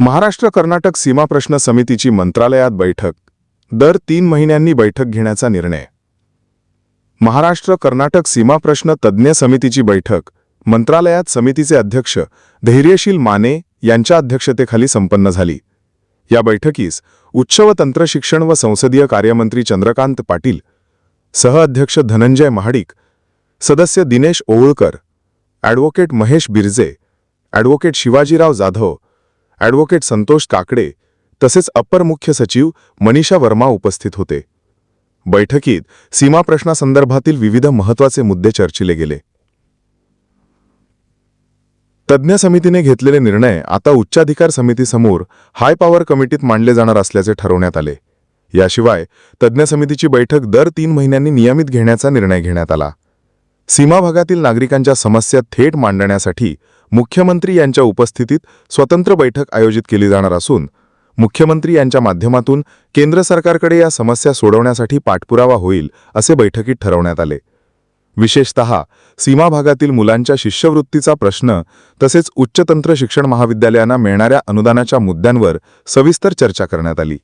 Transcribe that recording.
महाराष्ट्र कर्नाटक सीमा प्रश्न समितीची मंत्रालयात बैठक. दर तीन महिन्यांनी बैठक घेण्याचा निर्णय. महाराष्ट्र कर्नाटक सीमा प्रश्न तज्ज्ञ समितीची बैठक. मंत्रालयात समितीचे अध्यक्ष धैर्यशील माने यांच्या अध्यक्षतेखाली संपन्न झाली. या बैठकीस उच्च व तंत्रशिक्षण व संसदीय कार्यमंत्री चंद्रकांत पाटील सहअध्यक्ष धनंजय महाडिक सदस्य Dinesh Owalkar advocate Mahesh Birje advocate Shivajirao Jadhav advocate Santosh Kakade तसेच अप्पर मुख्य सचिव मनीषा वर्मा उपस्थित होते. बैठकीत सीमा प्रश्नासंदर्भातील विविध महत्त्वाचे मुद्दे चर्चिले गेले. तज्ज्ञ समितीने घेतलेले निर्णय आता उच्चाधिकार समितीसमोर हाय पॉवर कमिटीत मांडले जाणार असल्याचे ठरवण्यात आले. याशिवाय तज्ज्ञ समितीची बैठक दर तीन महिन्यांनी नियमित घेण्याचा निर्णय घेण्यात आला. सीमा भागातील नागरिकांच्या समस्या थेट मांडण्यासाठी मुख्यमंत्री यांच्या उपस्थितीत स्वतंत्र बैठक आयोजित केली जाणार असून मुख्यमंत्री यांच्या माध्यमातून केंद्र सरकारकडे या समस्या सोडवण्यासाठी पाठपुरावा होईल असे बैठकीत ठरवण्यात आले. विशेषत सीमा भागातील मुलांच्या शिष्यवृत्तीचा प्रश्न तसेच उच्च तंत्र शिक्षण महाविद्यालयांना मिळणाऱ्या अनुदानाच्या मुद्द्यांवर सविस्तर चर्चा करण्यात आली.